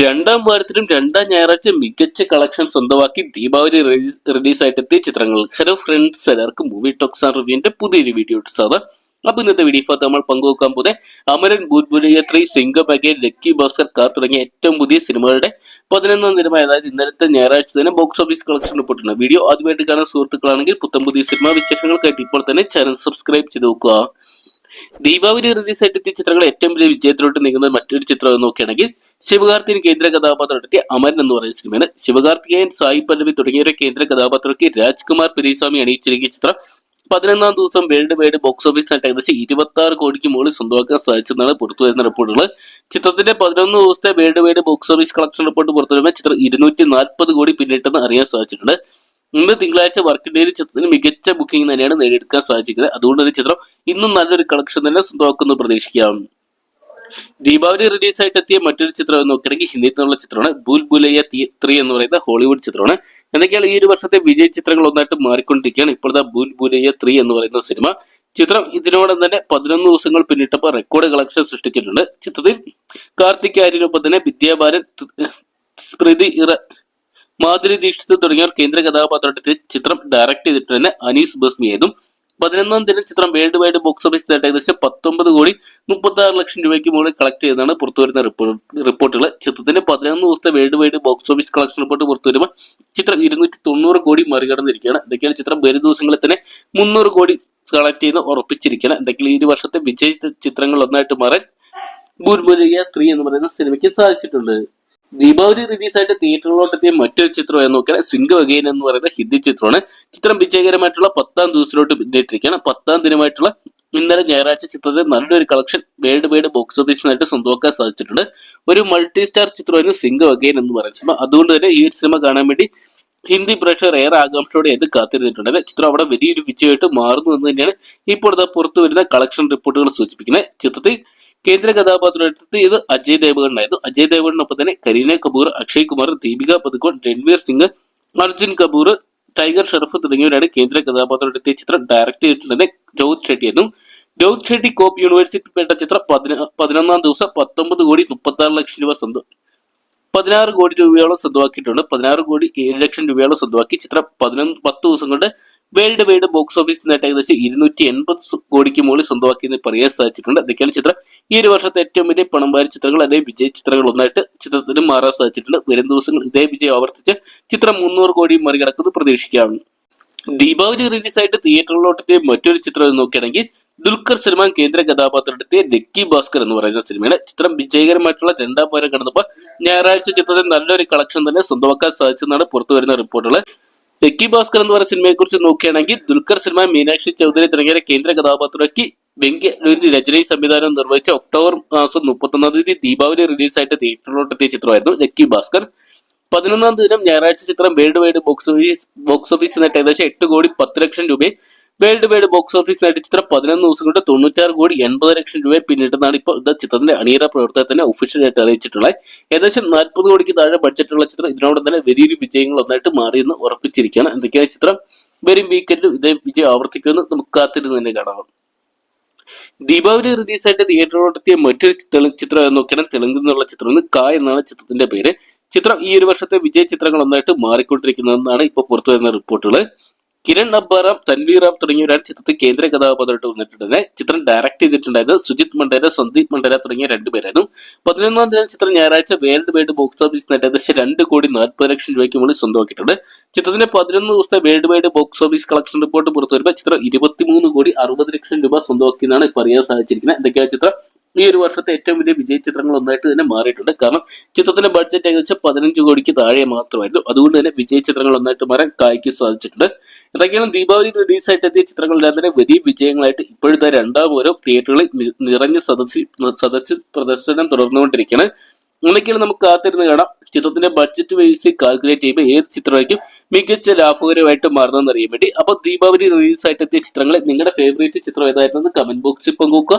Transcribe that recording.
രണ്ടാം വാരത്തിലും രണ്ടാം ഞായറാഴ്ച മികച്ച കളക്ഷൻ സ്വന്തമാക്കി ദീപാവലി റിലീസായിട്ടെത്തിയ ചിത്രങ്ങൾ. ഹലോ ഫ്രണ്ട്സ് എല്ലാവർക്കും മൂവി ടോക്സ് ആൻഡ് റിവ്യൂവിന്റെ പുതിയൊരു വീഡിയോ സാധാ അപ്പൊ ഇന്നത്തെ വീഡിയോ നമ്മൾ പങ്കുവെക്കാൻ പോകുന്നത് അമരൻ ഭൂത്ബുലിയ ത്രീ സിംഗബഗെ ലക്കി ഭാസ്കർ കാർ തുടങ്ങിയ ഏറ്റവും പുതിയ സിനിമകളുടെ പതിനൊന്നാം ദിനമായ അതായത് ഇന്നലത്തെ ഞായറാഴ്ച തന്നെ ബോക്സ് ഓഫീസ് കളക്ഷൻ റിപ്പോർട്ടുണ്ട് വീഡിയോ ആദ്യമായിട്ട് കാണാൻ സുഹൃത്തുക്കളാണെങ്കിൽ പുത്തം പുതിയ സിനിമാ വിശേഷങ്ങൾക്കായിട്ട് ഇപ്പോൾ തന്നെ ചാനൽ സബ്സ്ക്രൈബ് ചെയ്ത് നോക്കുക ദീപാവലി റിലീസായിട്ട് എത്തിയ ചിത്രങ്ങൾ ഏറ്റവും വലിയ വിജയത്തിലോട്ട് നീങ്ങുന്ന മറ്റൊരു ചിത്രം എന്ന് നോക്കുകയാണെങ്കിൽ ശിവകാർത്തിയൻ കേന്ദ്ര കഥാപാത്രം എത്തിയ അമരൻ എന്ന് പറയുന്ന സിനിമയാണ്. ശിവകാർത്തികേയൻ സായി പല്ലവി തുടങ്ങിയവരെ കേന്ദ്ര കഥാപാത്രമൊക്കെ രാജ്കുമാർ പെരീസ്വാമി അണിയിച്ചിരിക്കുന്ന ചിത്രം. പതിനൊന്നാം ദിവസം വേൾഡ് വൈഡ് ബോക്സ് ഓഫീസിനായിട്ട് ഏകദേശം ഇരുപത്തി ആറ് കോടിക്ക് മുകളിൽ സ്വന്തമാക്കാൻ സാധിച്ചെന്നാണ് പുറത്തു വരുന്ന റിപ്പോർട്ടുകൾ. ചിത്രത്തിന്റെ പതിനൊന്ന് ദിവസത്തെ world wide box office collection report പുറത്തുവരുമ്പോൾ ചിത്രം ഇരുന്നൂറ്റി നാൽപ്പത് കോടി പിന്നിട്ടെന്ന് അറിയാൻ സാധിച്ചിട്ടുണ്ട്. ഇന്ന് തിങ്കളാഴ്ച വർക്ക് ഡേയിൽ ചിത്രത്തിന് മികച്ച ബുക്കിംഗ് തന്നെയാണ് നേടിയെടുക്കാൻ സാധിക്കുന്നത് അതുകൊണ്ട് തന്നെ ചിത്രം ഇന്നും നല്ലൊരു കളക്ഷൻ തന്നെ സ്വന്തമാക്കുന്നു പ്രതീക്ഷിക്കാം. ദീപാവലി റിലീസായിട്ട് എത്തിയ മറ്റൊരു ചിത്രം നോക്കുകയാണെങ്കിൽ ഹിന്ദിയിൽ നിന്നുള്ള ചിത്രമാണ്. ബുൽ ബുലയ്യ ത്രീ എന്ന് പറയുന്ന ഹോളിവുഡ് ചിത്രമാണ്. എന്തൊക്കെയാണ് ഈ ഒരു വർഷത്തെ വിജയ ചിത്രങ്ങൾ ഒന്നായിട്ട് മാറിക്കൊണ്ടിരിക്കുകയാണ്. ഇപ്പോഴത്തെ ബുൽ ബുലയ്യ ത്രീ എന്ന് പറയുന്ന സിനിമ ചിത്രം ഇതിനോടൊപ്പം തന്നെ പതിനൊന്ന് ദിവസങ്ങൾ പിന്നിട്ടപ്പോൾ റെക്കോർഡ് കളക്ഷൻ സൃഷ്ടിച്ചിട്ടുണ്ട്. ചിത്രത്തിൽ കാർത്തിക് ആര്യനൊപ്പം തന്നെ വിദ്യാബാലൻ സ്മൃതി ഇറ മാധുരി ദീക്ഷിത് തുടങ്ങിയവർ കേന്ദ്ര കഥാപാത്രത്തിൽ ചിത്രം ഡയറക്ട് ചെയ്തിട്ട് തന്നെ അനീസ് ബസ്മിയതും പതിനൊന്നാം ദിനം ചിത്രം വേൾഡ് വൈഡ് ബോക്സ് ഓഫീസ് നേട്ടം ഏകദേശം പത്തൊമ്പത് കോടി മുപ്പത്തി ആറ് ലക്ഷം രൂപയ്ക്ക് മുകളിൽ കളക്ട് ചെയ്തതാണ് പുറത്തുവരുന്ന റിപ്പോർട്ടുകൾ ചിത്രത്തിന്റെ പതിനൊന്ന് ദിവസത്തെ world wide box office collection report പുറത്തു വരുമ്പോൾ ചിത്രം ഇരുന്നൂറ്റി തൊണ്ണൂറ് കോടി മറികടന്നിരിക്കുകയാണ്. ഇതൊക്കെയാണ് ചിത്രം വരും ദിവസങ്ങളിൽ തന്നെ മുന്നൂറ് കോടി കളക്ട് ചെയ്ത് ഉറപ്പിച്ചിരിക്കുകയാണ്. എന്തെങ്കിലും ഈ വർഷത്തെ വിജയ ചിത്രങ്ങൾ ഒന്നായിട്ട് മാറാൻ ബുൽബുലിയ ത്രീ എന്ന് പറയുന്ന സിനിമയ്ക്ക് സാധിച്ചിട്ടുണ്ട്. ദീപാവലി റിലീസായിട്ട് തിയേറ്ററിലോട്ടെത്തിയ മറ്റൊരു ചിത്രം എന്ന് നോക്കിയാൽ സിംഗ് അഗെയിൻ എന്ന് പറയുന്ന ഹിന്ദി ചിത്രമാണ്. ചിത്രം വിജയകരമായിട്ടുള്ള പത്താം ദിവസത്തിലോട്ട് പിന്നിട്ടിരിക്കുകയാണ് പത്താം ദിനമായിട്ടുള്ള ഇന്നലെ ഞായറാഴ്ച ചിത്രത്തിൽ നല്ലൊരു കളക്ഷൻ വേൾഡ് വൈഡ് ബോക്സ് ഓഫീസിനായിട്ട് സ്വന്തമാക്കാൻ സാധിച്ചിട്ടുണ്ട്. ഒരു മൾട്ടി സ്റ്റാർ ചിത്രമായിരുന്നു സിംഗ് അഗെയിൻ എന്ന് പറയുന്നത്. അതുകൊണ്ട് തന്നെ ഈ സിനിമ കാണാൻ വേണ്ടി ഹിന്ദി പ്രേക്ഷകർ ഏറെ ആകാംക്ഷയോടെ ഇത് കാത്തിരുന്നിട്ടുണ്ട്. ചിത്രം അവിടെ വലിയൊരു വിജയമായിട്ട് മാറുന്നു എന്ന് തന്നെയാണ് ഇപ്പോൾ പുറത്തു വരുന്ന കളക്ഷൻ റിപ്പോർട്ടുകൾ സൂചിപ്പിക്കുന്നത്. ചിത്രത്തിൽ കേന്ദ്ര കഥാപാത്രത്തിൽ ഇത് അജയ് ദേവഗൺ ആയിരുന്നു അജയ് ദേവഗണിനൊപ്പം തന്നെ കരീന കപൂർ അക്ഷയ് കുമാർ ദീപിക പതുക്കോൺ രൺവീർ സിംഗ് അർജുൻ കപൂർ ടൈഗർ ഷറഫ് തുടങ്ങിയവരാണ് കേന്ദ്ര കഥാപാത്രത്തിൽ ചിത്രം ഡയറക്ട് ചെയ്തിട്ടുള്ളത് രോഹിത് ഷെട്ടി ആയിരുന്നു രോഹിത് ഷെട്ടി കോപ്പ് യൂണിവേഴ്സിറ്റിപ്പെട്ട ചിത്രം പതിനൊന്നാം ദിവസം പത്തൊമ്പത് കോടി മുപ്പത്തി ആറ് ലക്ഷം രൂപ സ്വന്തം പതിനാറ് കോടി രൂപയോളം സ്വന്തമാക്കിയിട്ടുണ്ട്. പതിനാറ് കോടി ഏഴ് ലക്ഷം രൂപയോളം സ്വന്തമാക്കി ചിത്രം പതിനൊന്ന് പത്ത് ദിവസം കൊണ്ട് വേൾഡ് വൈഡ് ബോക്സ് ഓഫീസ് നേട്ടം ഏകദേശം ഇരുന്നൂറ്റി എൺപത് കോടിക്ക് മുകളിൽ സ്വന്തമാക്കിയെന്ന് പറയാൻ സാധിച്ചിട്ടുണ്ട്. അതൊക്കെയാണ് ചിത്രം. ഈ ഒരു വർഷത്തെ ഏറ്റവും വലിയ പണം വാരി ചിത്രങ്ങൾ അല്ലെങ്കിൽ വിജയ ചിത്രങ്ങൾ ഒന്നായിട്ട് ചിത്രത്തിന് മാറാൻ സാധിച്ചിട്ടുണ്ട്. വരും ദിവസങ്ങൾ ഇതേ വിജയം ആവർത്തിച്ച് ചിത്രം മുന്നൂറ് കോടി മറികടക്കുന്നത് പ്രതീക്ഷിക്കാം. ദീപാവലി റിലീസായിട്ട് തിയേറ്ററിലോട്ടെത്തിയ മറ്റൊരു ചിത്രം നോക്കുകയാണെങ്കിൽ ദുൽഖർ സൽമാൻ കേന്ദ്ര കഥാപാത്രത്തെ ലക്കി ഭാസ്കർ എന്ന് പറയുന്ന സിനിമയാണ്. ചിത്രം വിജയകരമായിട്ടുള്ള രണ്ടാം വാരം കടന്നപ്പോൾ ഞായറാഴ്ച ചിത്രത്തിൽ നല്ലൊരു കളക്ഷൻ തന്നെ സ്വന്തമാക്കാൻ സാധിച്ചെന്നാണ് പുറത്തു വരുന്ന റിപ്പോർട്ടുകൾ. ലക്കി ഭാസ്കർ എന്ന് പറയുന്ന സിനിമയെ കുറിച്ച് നോക്കുകയാണെങ്കിൽ ദുൽഖർ സിനിമ മീനാക്ഷി ചൗധരി തുടങ്ങിയ കേന്ദ്ര കഥാപാത്രമാക്കി വെങ്കി രചനയും സംവിധാനം നിർവഹിച്ച ഒക്ടോബർ മാസം മുപ്പത്തൊന്നാം തീയതി ദീപാവലി റിലീസായിട്ട് തിയേറ്ററിലോട്ടെത്തിയ ചിത്രമായിരുന്നു ലക്കി ഭാസ്കർ പതിനൊന്നാം ദിനം ഞായറാഴ്ച ചിത്രം world wide box office box office നേട്ടം ഏകദേശം എട്ട് കോടി പത്ത് ലക്ഷം രൂപയും വേൾഡ് വൈഡ് ബോക്സ് ഓഫീസ് നേടിയ ചിത്രം പതിനൊന്ന് ദിവസം കൊണ്ട് തൊണ്ണൂറ്റാറ് കോടി എൺപത് ലക്ഷം രൂപയെ പിന്നിട്ടെന്നാണ് ഇപ്പോൾ ഇത് ചിത്രത്തിന്റെ അണിയറ പ്രവർത്തനത്തിന് ഒഫീഷ്യലായിട്ട് അറിയിച്ചിട്ടുള്ളത്. ഏകദേശം നാൽപ്പത് കോടിക്ക് താഴെ ബഡ്ജറ്റുള്ള ചിത്രം ഇതിനോട് തന്നെ വലിയൊരു വിജയങ്ങൾ ഒന്നായിട്ട് മാറിയെന്ന് ഉറപ്പിച്ചിരിക്കുകയാണ്. എന്തൊക്കെയാണ് ചിത്രം? വരും വീക്കെൻഡിൽ ഇതേ വിജയം ആവർത്തിക്കുമെന്ന് നമുക്ക് കാത്തിരുന്ന് തന്നെ കാണാം. ദീപാവലി റിലീസായിട്ട് തിയേറ്ററിലോട്ടെത്തിയ മറ്റൊരു ചിത്രം നോക്കിയാൽ തെലുങ്കിൽ നിന്നുള്ള ചിത്രം കാ എന്നാണ് ചിത്രത്തിന്റെ പേര്. ചിത്രം ഈ ഒരു വർഷത്തെ വിജയ ചിത്രങ്ങൾ ഒന്നായിട്ട് മാറിക്കൊണ്ടിരിക്കുന്നതെന്നാണ് ഇപ്പോൾ പുറത്തു വരുന്ന റിപ്പോർട്ടുകൾ കിരൺ അബ്ബാറാം തൻവീറാം തുടങ്ങിയവരാണ് ചിത്രത്തിൽ കേന്ദ്ര കഥാപാത്രമായിട്ട് വന്നിട്ടുണ്ട് ചിത്രം ഡയറക്ട് ചെയ്തിട്ടുണ്ടായിരുന്നത് സുജിത് മണ്ഡല സന്ദീപ് മണ്ഡല തുടങ്ങിയ രണ്ടുപേരായിരുന്നു പതിനൊന്നാം തീയതി ചിത്രം ഞായറാഴ്ച വേൾഡ് വൈഡ് ബോക്സ് ഓഫീസ് നേട്ടം ഏകദേശം രണ്ട് കോടി നാൽപ്പത് ലക്ഷം രൂപയ്ക്ക് മുകളിൽ സ്വന്തമാക്കിയിട്ടുണ്ട്. ചിത്രത്തിന്റെ പതിനൊന്ന് ദിവസത്തെ world wide box office collection report പുറത്തു വരുമ്പോൾ ചിത്രം ഇരുപത്തിമൂന്ന് കോടി അറുപത് ലക്ഷം രൂപ സ്വന്തമാക്കിയെന്നാണ് ഇപ്പോൾ അറിയാൻ സാധിച്ചിരിക്കുന്നത്. എന്തൊക്കെയാണ് ചിത്രം? ഈ ഒരു വർഷത്തെ ഏറ്റവും വലിയ വിജയ ചിത്രങ്ങൾ ഒന്നായിട്ട് തന്നെ മാറിയിട്ടുണ്ട്. കാരണം ചിത്രത്തിന്റെ ബഡ്ജറ്റ് ഏകദേശം പതിനഞ്ച് കോടിക്ക് താഴെ മാത്രമായിരുന്നു. അതുകൊണ്ട് തന്നെ വിജയ ചിത്രങ്ങൾ ഒന്നായിട്ട് മാറാൻ കായ്ക്ക് സാധിച്ചിട്ടുണ്ട്. എന്തൊക്കെയാണ് ദീപാവലി റിലീസായിട്ട് എത്തിയ ചിത്രങ്ങളെല്ലാം തന്നെ വലിയ വിജയങ്ങളായിട്ട് ഇപ്പോഴത്തെ രണ്ടാം ഓരോ തിയേറ്ററുകളിൽ നിറഞ്ഞ സദസ് സദസ് പ്രദർശനം തുടർന്നുകൊണ്ടിരിക്കുകയാണ്. അങ്ങനെയൊക്കെയാണ് നമുക്ക് കാത്തിരുന്ന് കാണാം. ചിത്രത്തിന്റെ ബഡ്ജറ്റ് വൈസ് കാൽക്കുലേറ്റ് ചെയ്യുമ്പോൾ ഏത് ചിത്രമായിരിക്കും മികച്ച ലാഭകരമായിട്ട് മാറുന്നതെന്ന് അറിയാൻ വേണ്ടി. അപ്പോൾ ദീപാവലി റിലീസായിട്ട് എത്തിയ ചിത്രങ്ങളെ നിങ്ങളുടെ ഫേവറേറ്റ് ചിത്രം ഏതായിരുന്നു കമന്റ് ബോക്സിൽ പങ്കുവെക്കുക.